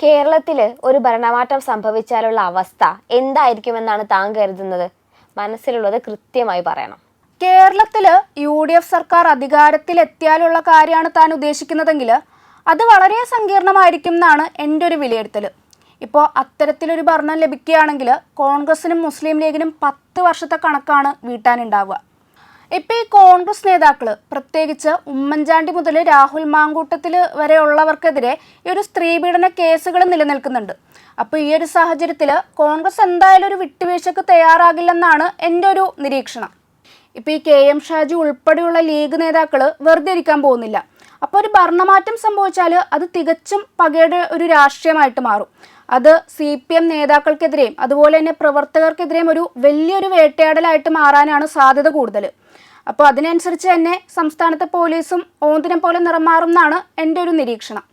കേരളത്തിൽ ഒരു ഭരണമാറ്റം സംഭവിച്ചാലുള്ള അവസ്ഥ എന്തായിരിക്കുമെന്നാണ് താൻ കരുതുന്നത്? മനസ്സിലുള്ളത് കൃത്യമായി പറയണം. കേരളത്തിൽ യു ഡി എഫ് സർക്കാർ അധികാരത്തിലെത്തിയാലുള്ള കാര്യമാണ് താൻ ഉദ്ദേശിക്കുന്നതെങ്കിൽ അത് വളരെ സങ്കീർണമായിരിക്കും എന്നാണ് എന്റെ ഒരു വിലയിരുത്തൽ ഇപ്പോൾ അത്തരത്തിലൊരു ഭരണം ലഭിക്കുകയാണെങ്കിൽ കോൺഗ്രസിനും മുസ്ലിം ലീഗിനും പത്ത് വർഷത്തെ കണക്കാണ് വീട്ടാനുണ്ടാവുക. ഇപ്പോൾ ഈ കോൺഗ്രസ് നേതാക്കൾ പ്രത്യേകിച്ച് ഉമ്മൻചാണ്ടി മുതൽ രാഹുൽ മാങ്കൂട്ടത്തിൽ വരെയുള്ളവർക്കെതിരെ ഈ ഒരു സ്ത്രീപീഡന കേസുകൾ നിലനിൽക്കുന്നുണ്ട്. അപ്പോൾ ഈ ഒരു സാഹചര്യത്തിൽ കോൺഗ്രസ് എന്തായാലും ഒരു വിട്ടുവീഴ്ചക്ക് തയ്യാറാകില്ലെന്നാണ് എന്റെ ഒരു നിരീക്ഷണം. ഇപ്പോൾ ഈ കെ എം ഷാജി ഉൾപ്പെടെയുള്ള ലീഗ് നേതാക്കൾ വെറുതെ ഇരിക്കാൻ പോകുന്നില്ല. അപ്പോൾ ഒരു ഭരണമാറ്റം സംഭവിച്ചാൽ അത് തികച്ചും പകയുടെ ഒരു രാഷ്ട്രീയമായിട്ട് മാറും. അത് സി പി എം നേതാക്കൾക്കെതിരെയും അതുപോലെ തന്നെ പ്രവർത്തകർക്കെതിരെയും ഒരു വലിയൊരു വേട്ടയാടലായിട്ട് മാറാനാണ് സാധ്യത കൂടുതൽ അപ്പോൾ അതിനനുസരിച്ച് തന്നെ സംസ്ഥാനത്തെ പോലീസും ഓന്തിനെ പോലെ നിറമാറും എന്നാണ് എന്റെ ഒരു നിരീക്ഷണം.